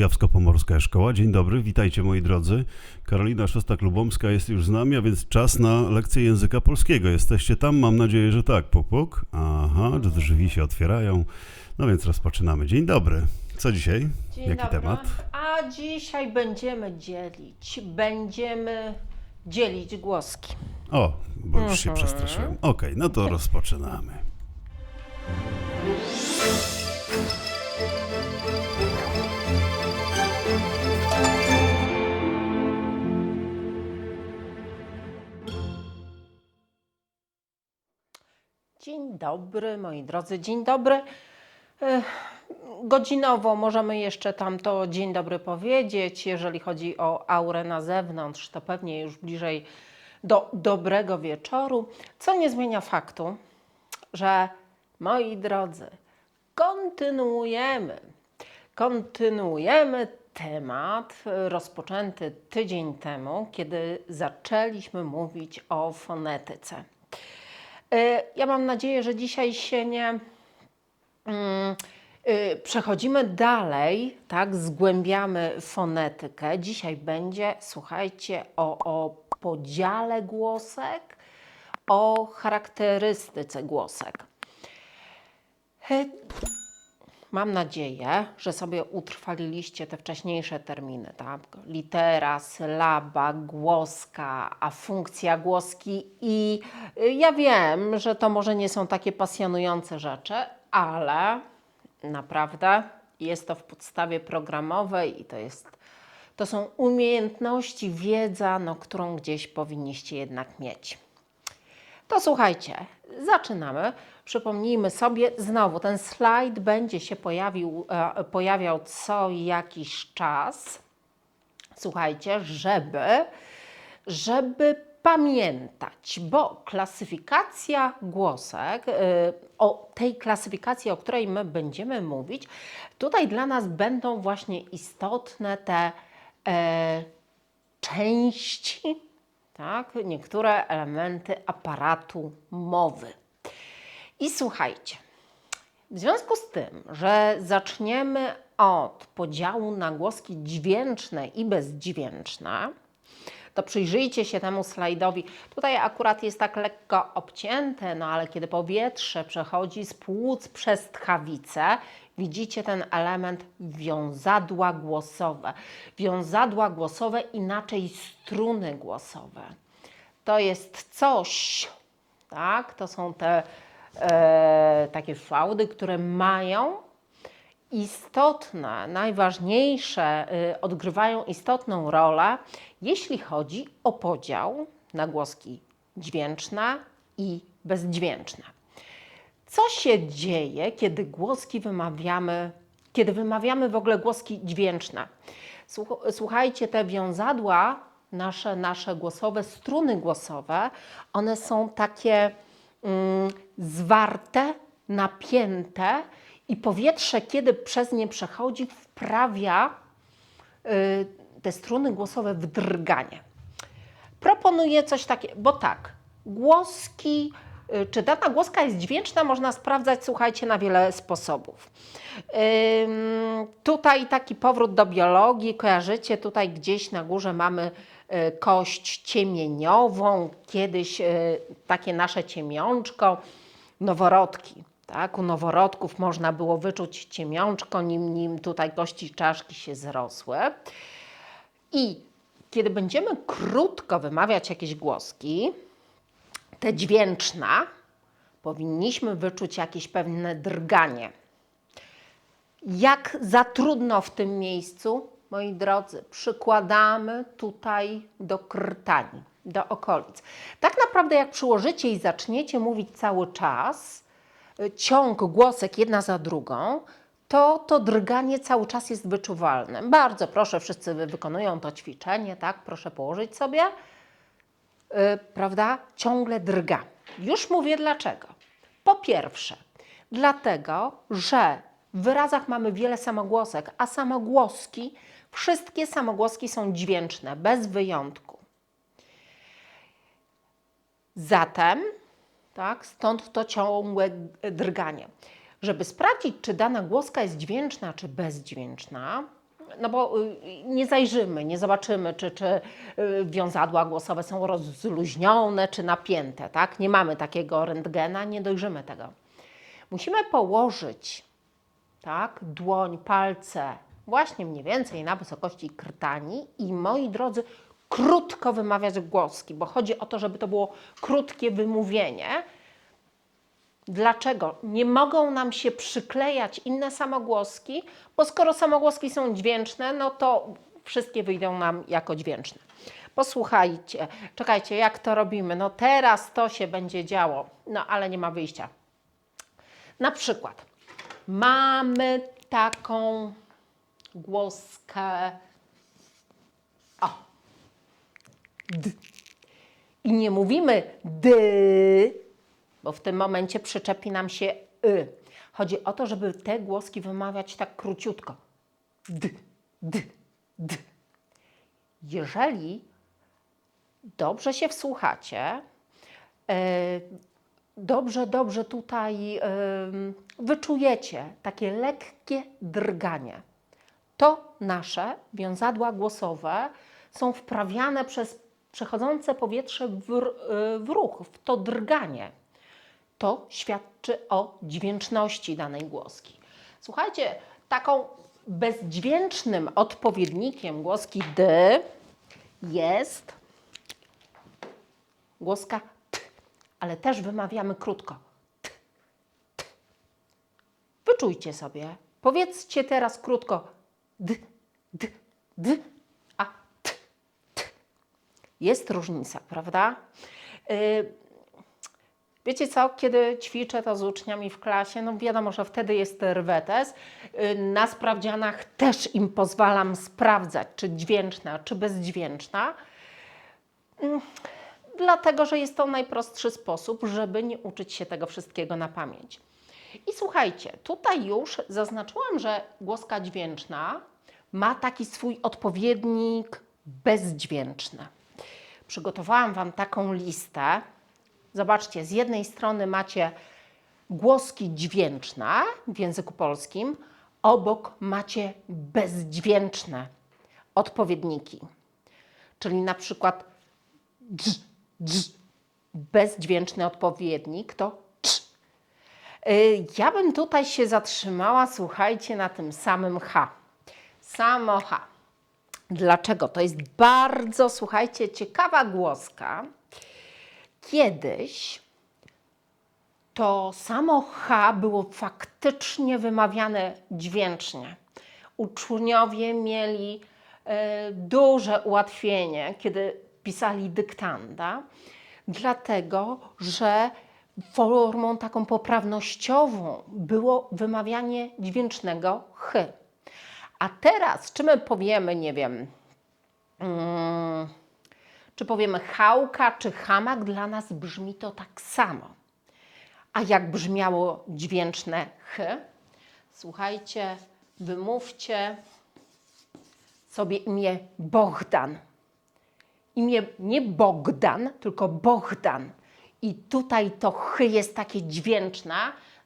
Kujawsko-Pomorska Szkoła. Dzień dobry, witajcie moi drodzy. Karolina Szostak-Lubomska jest już z nami, a więc czas na lekcję języka polskiego. Jesteście tam? Mam nadzieję, że tak. Puk, puk. Aha, drzwi się otwierają. No więc rozpoczynamy. Dzień dobry. Co dzisiaj? Dzień Jaki dobry. temat? A dzisiaj będziemy dzielić, będziemy dzielić głoski. O, bo już się Mhm. przestraszyłem. Okej, no to rozpoczynamy. Dzień dobry, moi drodzy, dzień dobry. Ech, Godzinowo możemy jeszcze tam to dzień dobry powiedzieć. Jeżeli chodzi o aurę na zewnątrz, to pewnie już bliżej do dobrego wieczoru, co nie zmienia faktu, że moi drodzy, kontynuujemy. Kontynuujemy temat e, rozpoczęty tydzień temu, kiedy zaczęliśmy mówić o fonetyce. E, Ja mam nadzieję, że dzisiaj się nie mm, y, przechodzimy dalej, tak, zgłębiamy fonetykę. Dzisiaj będzie, słuchajcie, o, o podziale głosek, o charakterystyce głosek. Mam nadzieję, że sobie utrwaliliście te wcześniejsze terminy, tak? Litera, sylaba, głoska, a funkcja głoski i y, ja wiem, że to może nie są takie pasjonujące rzeczy, ale naprawdę jest to w podstawie programowej i to jest to są umiejętności, wiedza, no, którą gdzieś powinniście jednak mieć. To słuchajcie, zaczynamy. Przypomnijmy sobie, znowu ten slajd będzie się pojawił, e, pojawiał co jakiś czas. Słuchajcie, żeby, żeby pamiętać, bo klasyfikacja głosek, y, o tej klasyfikacji, o której my będziemy mówić, tutaj dla nas będą właśnie istotne te e, części, tak, niektóre elementy aparatu mowy. I słuchajcie, w związku z tym, że zaczniemy od podziału na głoski dźwięczne i bezdźwięczne, to przyjrzyjcie się temu slajdowi. Tutaj akurat jest tak lekko obcięte, no ale kiedy powietrze przechodzi z płuc przez tchawicę, widzicie ten element wiązadła głosowe. Wiązadła głosowe, inaczej struny głosowe. To jest coś, tak? To są te e, takie fałdy, które mają istotne, najważniejsze, y, odgrywają istotną rolę, jeśli chodzi o podział na głoski dźwięczne i bezdźwięczne. Co się dzieje, kiedy głoski wymawiamy, kiedy wymawiamy w ogóle głoski dźwięczne? Słuch- Słuchajcie, te wiązadła, nasze, nasze głosowe, struny głosowe, one są takie zwarte, napięte i powietrze, kiedy przez nie przechodzi, wprawia y, te struny głosowe w drganie. Proponuję coś takiego, bo tak, głoski, y, czy dana głoska jest dźwięczna, można sprawdzać, słuchajcie, na wiele sposobów. Tutaj taki powrót do biologii, kojarzycie, tutaj gdzieś na górze mamy kość ciemieniową, kiedyś y, takie nasze ciemiączko, noworodki. Tak? U noworodków można było wyczuć ciemiączko, nim, nim tutaj kości czaszki się zrosły. I kiedy będziemy krótko wymawiać jakieś głoski, te dźwięczne, powinniśmy wyczuć jakieś pewne drganie. Jak za trudno w tym miejscu, moi drodzy, przykładamy tutaj do krtani, do okolic. Tak naprawdę, jak przyłożycie i zaczniecie mówić cały czas, y, ciąg głosek jedna za drugą, to to drganie cały czas jest wyczuwalne. Bardzo proszę, wszyscy wy- wykonują to ćwiczenie, tak? Proszę położyć sobie, y, prawda? Ciągle drga. Już mówię dlaczego. Po pierwsze, dlatego, że w wyrazach mamy wiele samogłosek, a samogłoski, wszystkie samogłoski są dźwięczne, bez wyjątku. Zatem, tak, stąd to ciągłe drganie. Żeby sprawdzić, czy dana głoska jest dźwięczna, czy bezdźwięczna, no bo y, nie zajrzymy, nie zobaczymy, czy, czy y, wiązadła głosowe są rozluźnione, czy napięte, tak? Nie mamy takiego rentgena, nie dojrzymy tego. Musimy położyć, tak, dłoń, palce właśnie mniej więcej na wysokości krtani i moi drodzy, krótko wymawiać głoski, bo chodzi o to, żeby to było krótkie wymówienie. Dlaczego? Nie mogą nam się przyklejać inne samogłoski, bo skoro samogłoski są dźwięczne, no to wszystkie wyjdą nam jako dźwięczne. Posłuchajcie, czekajcie, jak to robimy? No teraz to się będzie działo, no ale nie ma wyjścia. Na przykład mamy taką głoskę. O. D. I nie mówimy d, bo w tym momencie przyczepi nam się y. Chodzi o to, żeby te głoski wymawiać tak króciutko. D, d, d. Jeżeli dobrze się wsłuchacie, e, dobrze, dobrze tutaj wyczujecie takie lekkie drganie. To nasze wiązadła głosowe są wprawiane przez przechodzące powietrze w, y, w ruch, w to drganie. To świadczy o dźwięczności danej głoski. Słuchajcie, taką bezdźwięcznym odpowiednikiem głoski D jest głoska T, ale też wymawiamy krótko. T, t. Wyczujcie sobie. Powiedzcie teraz krótko d, d, d, a t, t. Jest różnica, prawda? Y, Wiecie co, kiedy ćwiczę to z uczniami w klasie, no wiadomo, że wtedy jest rwetes. Y, Na sprawdzianach też im pozwalam sprawdzać, czy dźwięczna, czy bezdźwięczna. Mm, Dlatego, że jest to najprostszy sposób, żeby nie uczyć się tego wszystkiego na pamięć. I słuchajcie, tutaj już zaznaczyłam, że głoska dźwięczna ma taki swój odpowiednik bezdźwięczny. Przygotowałam Wam taką listę. Zobaczcie, z jednej strony macie głoski dźwięczne w języku polskim, obok macie bezdźwięczne odpowiedniki. Czyli na przykład dż, dż, bezdźwięczny odpowiednik to Ja bym tutaj się zatrzymała, słuchajcie, na tym samym H. Samo H. Dlaczego? To jest bardzo, słuchajcie, ciekawa głoska. Kiedyś to samo H było faktycznie wymawiane dźwięcznie. Uczniowie mieli e, duże ułatwienie, kiedy pisali dyktanda, dlatego że formą taką poprawnościową było wymawianie dźwięcznego ch. A teraz, czy my powiemy, nie wiem, mm, czy powiemy chałka, czy hamak, dla nas brzmi to tak samo. A jak brzmiało dźwięczne ch? Słuchajcie, wymówcie sobie imię Bohdan. Imię nie Bogdan, tylko Bohdan. I tutaj to ch jest takie dźwięczne,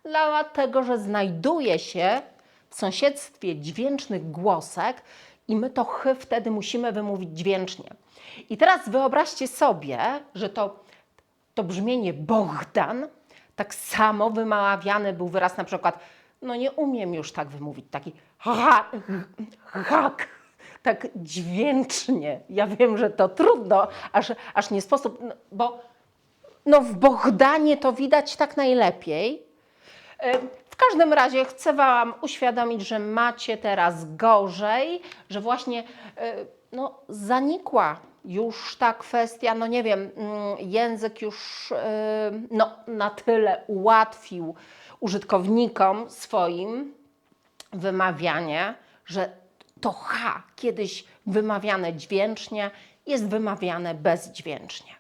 dlatego że znajduje się w sąsiedztwie dźwięcznych głosek i my to ch wtedy musimy wymówić dźwięcznie. I teraz wyobraźcie sobie, że to, to brzmienie Bohdan tak samo wymawiany był wyraz na przykład, no nie umiem już tak wymówić, taki ha, hak, tak dźwięcznie. Ja wiem, że to trudno, aż, aż nie sposób, no, bo no w Bohdanie to widać tak najlepiej. E, W każdym razie chcę Wam uświadomić, że macie teraz gorzej, że właśnie e, no, zanikła już ta kwestia, no nie wiem, mm, język już e, no, na tyle ułatwił użytkownikom swoim wymawianie, że to H kiedyś wymawiane dźwięcznie jest wymawiane bezdźwięcznie.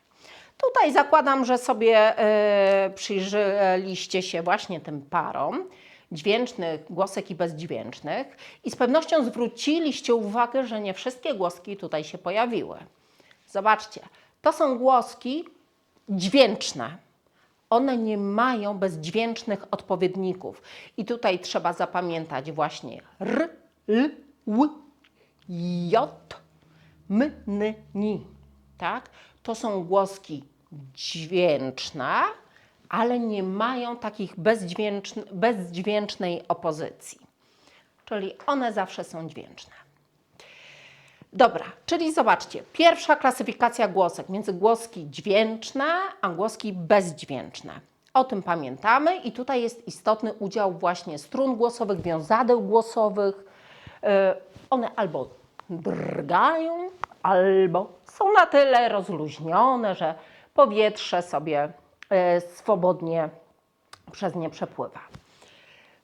Tutaj zakładam, że sobie e, przyjrzeliście się właśnie tym parom dźwięcznych głosek i bezdźwięcznych i z pewnością zwróciliście uwagę, że nie wszystkie głoski tutaj się pojawiły. Zobaczcie, to są głoski dźwięczne. One nie mają bezdźwięcznych odpowiedników. I tutaj trzeba zapamiętać właśnie r, l, ł, J, M, N, Ni. Tak? To są głoski dźwięczne, ale nie mają takich bezdźwięczn, bezdźwięcznej opozycji. Czyli one zawsze są dźwięczne. Dobra, czyli zobaczcie, pierwsza klasyfikacja głosek między głoski dźwięczne a głoski bezdźwięczne. O tym pamiętamy i tutaj jest istotny udział właśnie strun głosowych, wiązadeł głosowych. E, One albo drgają, albo są na tyle rozluźnione, że powietrze sobie e, swobodnie przez nie przepływa.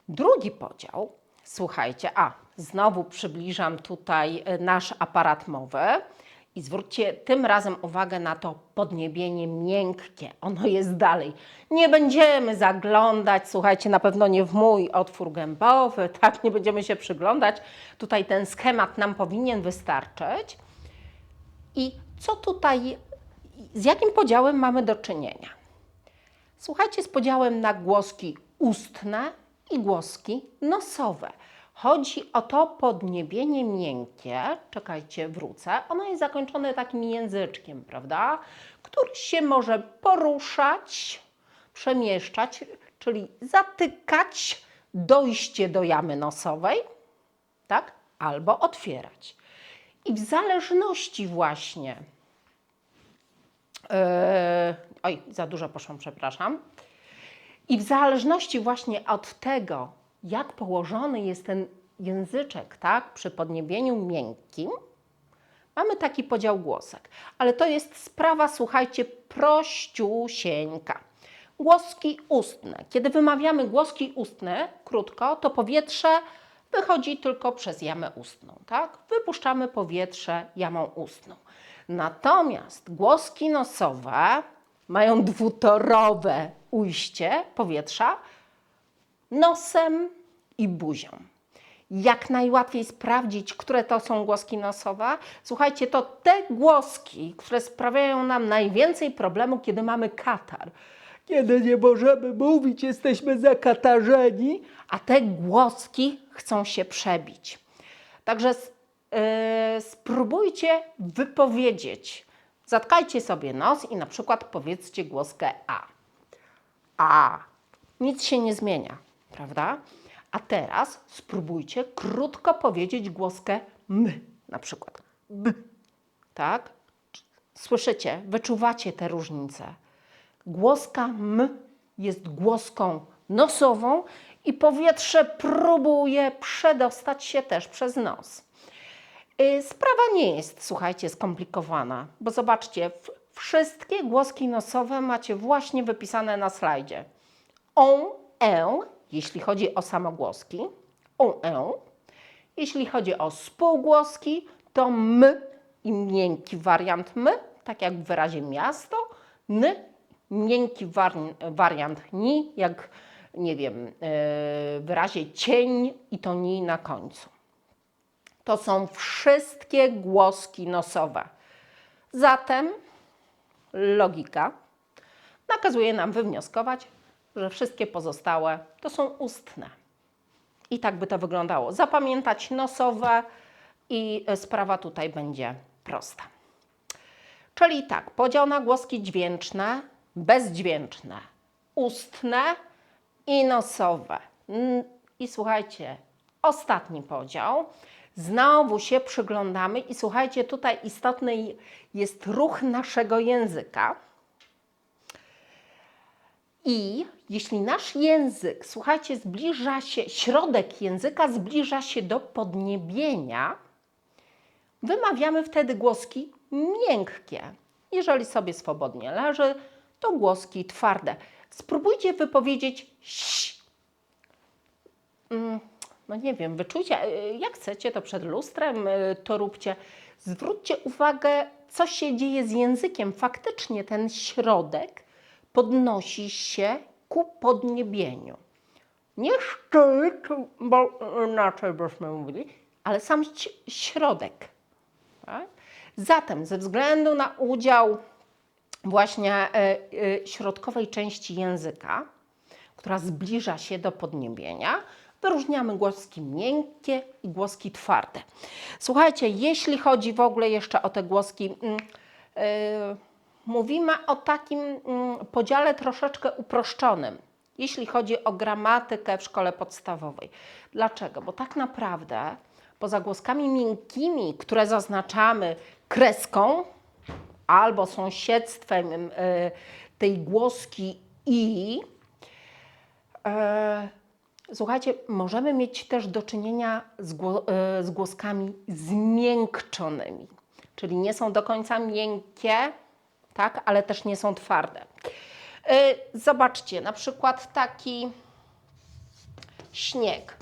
Drugi podział, słuchajcie, a znowu przybliżam tutaj e, nasz aparat mowy i zwróćcie tym razem uwagę na to podniebienie miękkie. Ono jest dalej. Nie będziemy zaglądać, słuchajcie, na pewno nie w mój otwór gębowy, tak, nie będziemy się przyglądać. Tutaj ten schemat nam powinien wystarczyć. I co tutaj, z jakim podziałem mamy do czynienia? Słuchajcie, z podziałem na głoski ustne i głoski nosowe. Chodzi o to podniebienie miękkie, czekajcie, wrócę, ono jest zakończone takim języczkiem, prawda, który się może poruszać, przemieszczać, czyli zatykać dojście do jamy nosowej, tak, albo otwierać. I w zależności właśnie Eee, oj, za dużo poszłam, przepraszam. I w zależności właśnie od tego, jak położony jest ten języczek, tak, przy podniebieniu miękkim, mamy taki podział głosek. Ale to jest sprawa, słuchajcie, prościusieńka. Głoski ustne. Kiedy wymawiamy głoski ustne, krótko, to powietrze wychodzi tylko przez jamę ustną, tak? Wypuszczamy powietrze jamą ustną. Natomiast głoski nosowe mają dwutorowe ujście powietrza nosem i buzią. Jak najłatwiej sprawdzić, które to są głoski nosowe? Słuchajcie, to te głoski, które sprawiają nam najwięcej problemu, kiedy mamy katar. Kiedy nie możemy mówić, jesteśmy zakatarzeni, a te głoski chcą się przebić. Także yy, spróbujcie wypowiedzieć. Zatkajcie sobie nos i na przykład powiedzcie głoskę A. A. Nic się nie zmienia, prawda? A teraz spróbujcie krótko powiedzieć głoskę M, na przykład. B. Tak? Słyszycie, wyczuwacie te różnice. Głoska M jest głoską nosową i powietrze próbuje przedostać się też przez nos. Y, Sprawa nie jest, słuchajcie, skomplikowana, bo zobaczcie, wszystkie głoski nosowe macie właśnie wypisane na slajdzie. On, e, jeśli chodzi o samogłoski, on, e. Jeśli chodzi o spółgłoski, to m i miękki wariant m, tak jak w wyrazie miasto, n, miękki wari- wariant ni, jak nie wiem, w wyrazie cień i to ni na końcu. To są wszystkie głoski nosowe. Zatem logika nakazuje nam wywnioskować, że wszystkie pozostałe to są ustne. I tak by to wyglądało. Zapamiętać nosowe i e, sprawa tutaj będzie prosta. Czyli tak, podział na głoski dźwięczne, bezdźwięczne, ustne i nosowe. I słuchajcie, ostatni podział. Znowu się przyglądamy i słuchajcie, tutaj istotny jest ruch naszego języka. I jeśli nasz język, słuchajcie, zbliża się, środek języka zbliża się do podniebienia, wymawiamy wtedy głoski miękkie. Jeżeli sobie swobodnie leży, to głoski twarde. Spróbujcie wypowiedzieć ś. Mm, No nie wiem, wyczujcie, y, jak chcecie, to przed lustrem y, to róbcie. Zwróćcie uwagę, co się dzieje z językiem. Faktycznie ten środek podnosi się ku podniebieniu. Nie szczyt, bo inaczej byśmy mówili, ale sam środek. Tak? Zatem ze względu na udział właśnie e, e, środkowej części języka, która zbliża się do podniebienia, wyróżniamy głoski miękkie i głoski twarde. Słuchajcie, jeśli chodzi w ogóle jeszcze o te głoski, mm, yy, mówimy o takim mm, podziale troszeczkę uproszczonym, jeśli chodzi o gramatykę w szkole podstawowej. Dlaczego? Bo tak naprawdę poza głoskami miękkimi, które zaznaczamy kreską albo sąsiedztwem yy, tej głoski i, e, Słuchajcie, możemy mieć też do czynienia z, gło, e, z głoskami zmiękczonymi, czyli nie są do końca miękkie, tak, ale też nie są twarde. E, Zobaczcie, na przykład taki śnieg.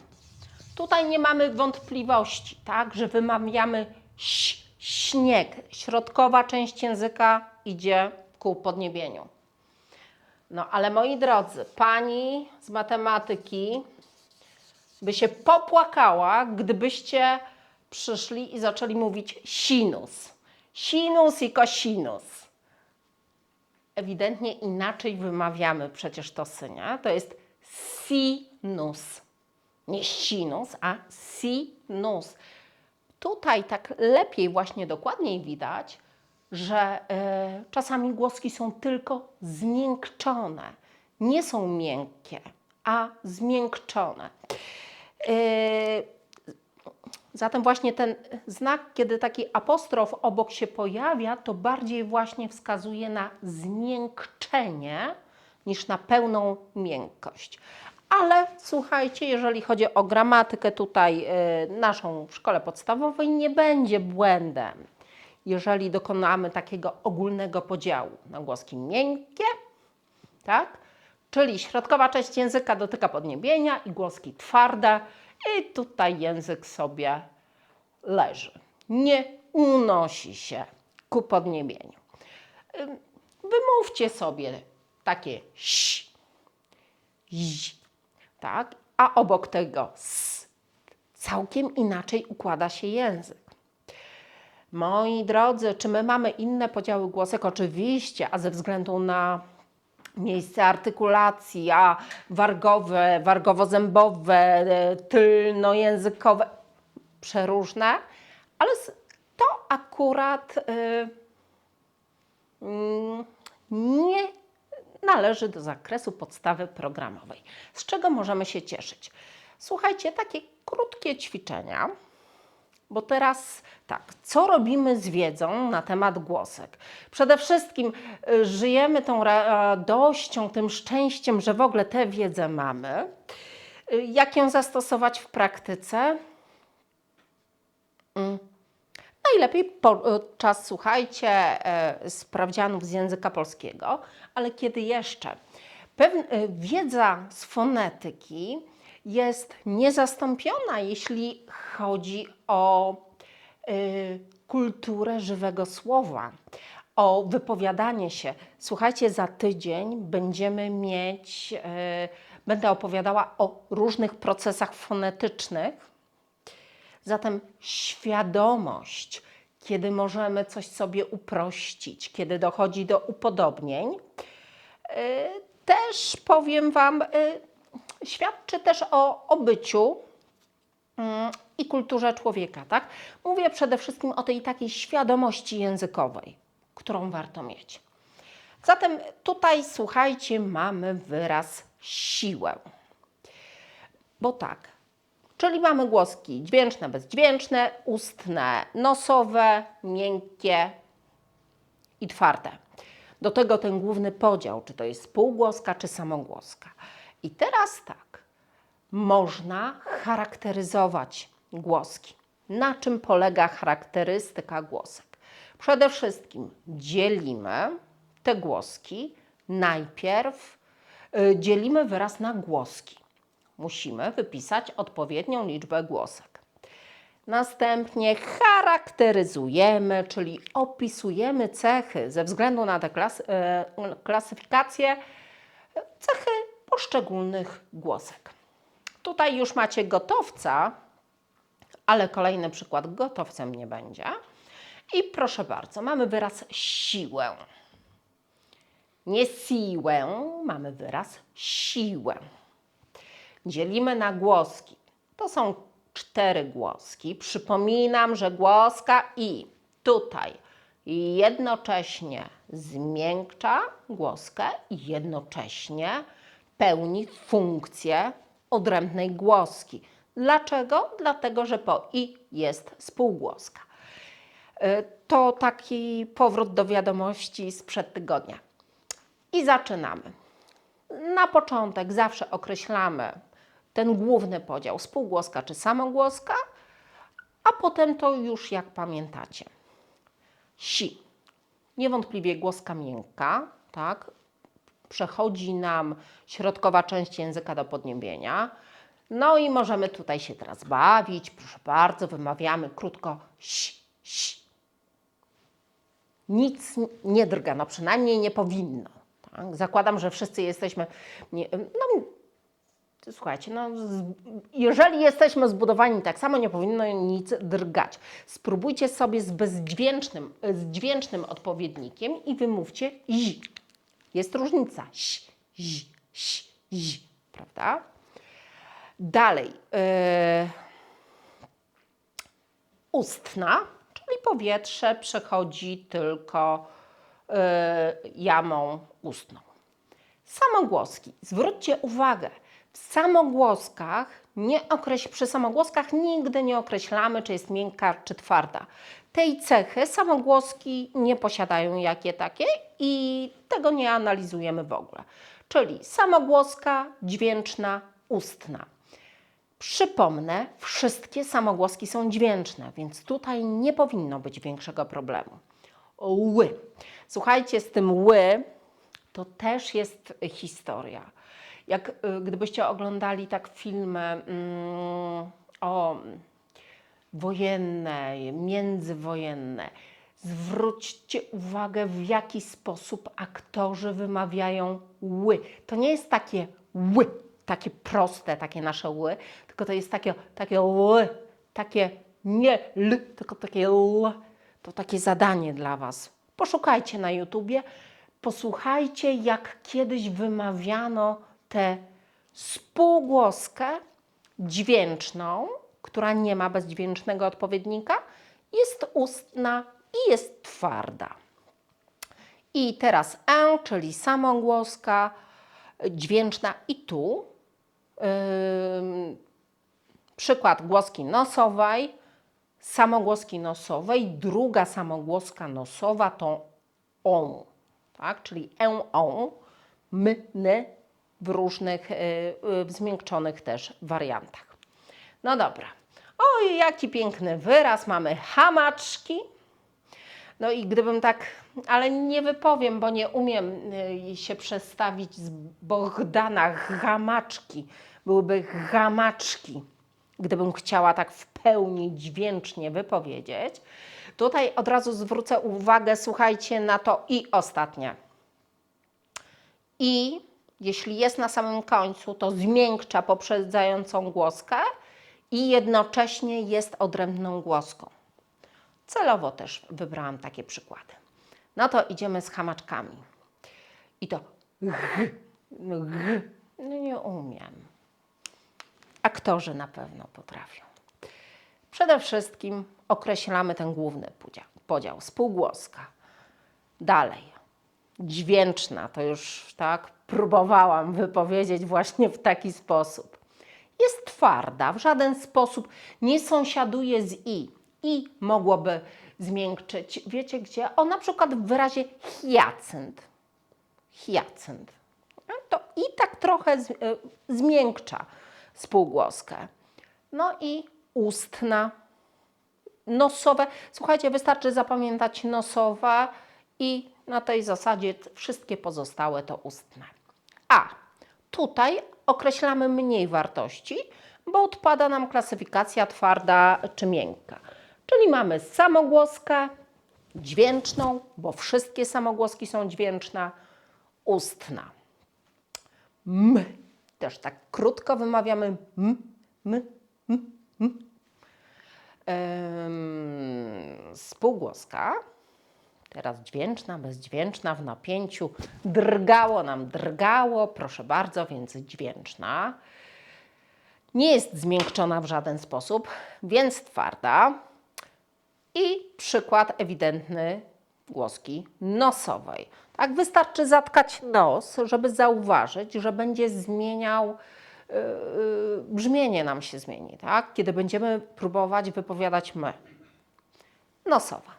Tutaj nie mamy wątpliwości, tak, że wymawiamy ś, śnieg. Środkowa część języka idzie ku podniebieniu. No ale moi drodzy, pani z matematyki by się popłakała, gdybyście przyszli i zaczęli mówić sinus. Sinus i kosinus. Ewidentnie inaczej wymawiamy przecież to synia. To jest sinus. Nie sinus, a sinus. Tutaj tak lepiej, właśnie dokładniej widać, że e, czasami głoski są tylko zmiękczone. Nie są miękkie, a zmiękczone. E, Zatem właśnie ten znak, kiedy taki apostrof obok się pojawia, to bardziej właśnie wskazuje na zmiękczenie niż na pełną miękkość. Ale słuchajcie, jeżeli chodzi o gramatykę tutaj e, naszą w szkole podstawowej, nie będzie błędem, jeżeli dokonamy takiego ogólnego podziału na głoski miękkie, tak? Czyli środkowa część języka dotyka podniebienia i głoski twarde i tutaj język sobie leży. Nie unosi się ku podniebieniu. Ym, Wymówcie sobie takie ś, ź, tak? A obok tego s. Całkiem inaczej układa się język. Moi drodzy, czy my mamy inne podziały głosek? Oczywiście, a ze względu na miejsce artykulacji, a wargowe, wargowo-zębowe, e, tylnojęzykowe, przeróżne, ale to akurat y, mm, nie należy do zakresu podstawy programowej. Z czego możemy się cieszyć? Słuchajcie, takie krótkie ćwiczenia. Bo teraz tak, co robimy z wiedzą na temat głosek? Przede wszystkim y, żyjemy tą radością, tym szczęściem, że w ogóle tę wiedzę mamy. Y, Jak ją zastosować w praktyce? Mm. Najlepiej podczas, słuchajcie, e, sprawdzianów z języka polskiego, ale kiedy jeszcze pewna wiedza z fonetyki jest niezastąpiona, jeśli chodzi o y, kulturę żywego słowa, o wypowiadanie się. Słuchajcie, za tydzień będziemy mieć, y, będę opowiadała o różnych procesach fonetycznych. Zatem świadomość, kiedy możemy coś sobie uprościć, kiedy dochodzi do upodobnień, y, też powiem Wam, y, świadczy też o obyciu mm, i kulturze człowieka, tak? Mówię przede wszystkim o tej takiej świadomości językowej, którą warto mieć. Zatem tutaj, słuchajcie, mamy wyraz siłę. Bo tak, czyli mamy głoski dźwięczne, bezdźwięczne, ustne, nosowe, miękkie i twarde. Do tego ten główny podział, czy to jest półgłoska, czy samogłoska. I teraz tak, można charakteryzować głoski. Na czym polega charakterystyka głosek? Przede wszystkim dzielimy te głoski najpierw, y, dzielimy wyraz na głoski. Musimy wypisać odpowiednią liczbę głosek. Następnie charakteryzujemy, czyli opisujemy cechy ze względu na tę klas, e, klasyfikację, cechy poszczególnych głosek. Tutaj już macie gotowca, ale kolejny przykład gotowcem nie będzie. I proszę bardzo, mamy wyraz siłę. Nie siłę, mamy wyraz siłę. Dzielimy na głoski. To są cztery głoski. Przypominam, że głoska i tutaj jednocześnie zmiękcza głoskę i jednocześnie pełni funkcję odrębnej głoski. Dlaczego? Dlatego, że po i jest spółgłoska. Y, To taki powrót do wiadomości sprzed tygodnia. I zaczynamy. Na początek zawsze określamy ten główny podział spółgłoska czy samogłoska, a potem to już jak pamiętacie. Si. Niewątpliwie głoska miękka, tak? Przechodzi nam środkowa część języka do podniebienia. No i możemy tutaj się teraz bawić. Proszę bardzo, wymawiamy krótko si, si. Nic nie drga, no przynajmniej nie powinno. Tak? Zakładam, że wszyscy jesteśmy. No, Słuchajcie, no, jeżeli jesteśmy zbudowani tak samo, nie powinno nic drgać. Spróbujcie sobie z bezdźwięcznym, z dźwięcznym odpowiednikiem i wymówcie zi. Jest różnica. Ś, zi, zi, prawda? Dalej. Yy, ustna, czyli powietrze przechodzi tylko yy, jamą ustną. Samogłoski. Zwróćcie uwagę, w samogłoskach nie okreś... przy samogłoskach nigdy nie określamy, czy jest miękka, czy twarda. Tej cechy samogłoski nie posiadają jakie takie i tego nie analizujemy w ogóle. Czyli samogłoska, dźwięczna, ustna. Przypomnę, wszystkie samogłoski są dźwięczne, więc tutaj nie powinno być większego problemu. Ły. Słuchajcie, z tym ły to też jest historia. Jak y, gdybyście oglądali tak filmy mm, o wojenne, międzywojenne, zwróćcie uwagę, w jaki sposób aktorzy wymawiają ły. To nie jest takie ły, takie proste, takie nasze ły, tylko to jest takie, takie ły, takie nie l, tylko takie l. To takie zadanie dla Was. Poszukajcie na YouTubie, posłuchajcie, jak kiedyś wymawiano tę spółgłoskę dźwięczną, która nie ma bezdźwięcznego odpowiednika, jest ustna i jest twarda. I teraz e, czyli samogłoska dźwięczna i tu ym, przykład głoski nosowej, samogłoski nosowej, druga samogłoska nosowa to on, tak? czyli e, on, my, ny w różnych y, y, w zmiękczonych też wariantach. No dobra. Oj, jaki piękny wyraz. Mamy hamaczki. No i gdybym tak, ale nie wypowiem, bo nie umiem y, się przestawić z Bogdana hamaczki. Byłyby hamaczki, gdybym chciała tak w pełni dźwięcznie wypowiedzieć. Tutaj od razu zwrócę uwagę, słuchajcie, na to i ostatnie. I jeśli jest na samym końcu, to zmiękcza poprzedzającą głoskę i jednocześnie jest odrębną głoską. Celowo też wybrałam takie przykłady. No to idziemy z hamaczkami. I to. No nie umiem. Aktorzy na pewno potrafią. Przede wszystkim określamy ten główny podział, podział spółgłoska. Dalej, dźwięczna, to już tak próbowałam wypowiedzieć właśnie w taki sposób. Jest twarda, w żaden sposób nie sąsiaduje z i. I mogłoby zmiękczyć, wiecie gdzie? O, na przykład w wyrazie hiacynt. Hiacynt. No To i tak trochę y, zmiękcza spółgłoskę. No i ustna, nosowe. Słuchajcie, wystarczy zapamiętać nosowa i na tej zasadzie wszystkie pozostałe to ustne. A tutaj określamy mniej wartości, bo odpada nam klasyfikacja twarda czy miękka. Czyli mamy samogłoskę dźwięczną, bo wszystkie samogłoski są dźwięczne, ustna. M. Też tak krótko wymawiamy m, m, m, m. Ym, spółgłoska Teraz dźwięczna, bezdźwięczna, w napięciu. Drgało nam, drgało, proszę bardzo, więc dźwięczna. Nie jest zmiękczona w żaden sposób, więc twarda. I przykład ewidentny głoski nosowej. Tak, wystarczy zatkać nos, żeby zauważyć, że będzie zmieniał, yy, yy, brzmienie nam się zmieni, tak? Kiedy będziemy próbować wypowiadać my. Nosowa.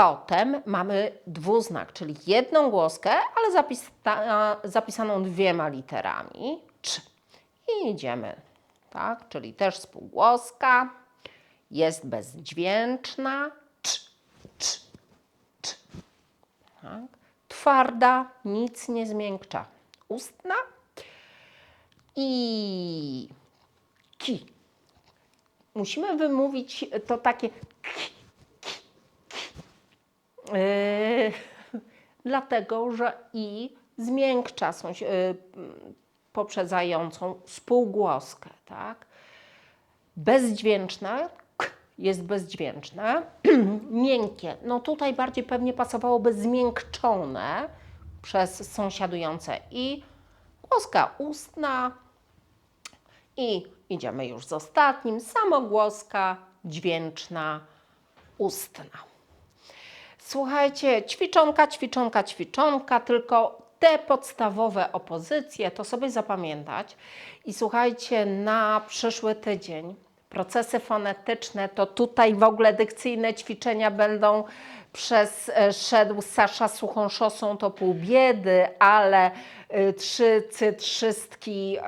Potem mamy dwuznak, czyli jedną głoskę, ale zapisa zapisaną dwiema literami. Cz. I idziemy, tak? Czyli też spółgłoska, jest bezdźwięczna. Cz, cz, cz. Tak? Twarda, nic nie zmiękcza. Ustna i ki. Musimy wymówić to takie ki, Yy, dlatego, że i zmiękcza yy, poprzedzającą spółgłoskę, tak? Bezdźwięczne jest bezdźwięczne, miękkie. No tutaj bardziej pewnie pasowałoby zmiękczone przez sąsiadujące i głoska ustna i idziemy już z ostatnim, samogłoska dźwięczna ustna. Słuchajcie, ćwiczonka, ćwiczonka, ćwiczonka, tylko te podstawowe opozycje to sobie zapamiętać. I słuchajcie, na przyszły tydzień procesy fonetyczne, to tutaj w ogóle dykcyjne ćwiczenia będą przez e, szedł Sasza suchą szosą, to pół biedy, ale y, trzy cytrzystki y,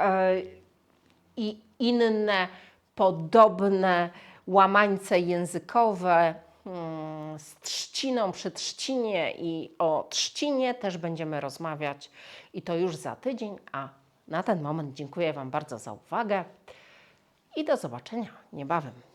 i inne podobne łamańce językowe z trzciną przy trzcinie i o trzcinie też będziemy rozmawiać i to już za tydzień, a na ten moment dziękuję Wam bardzo za uwagę i do zobaczenia niebawem.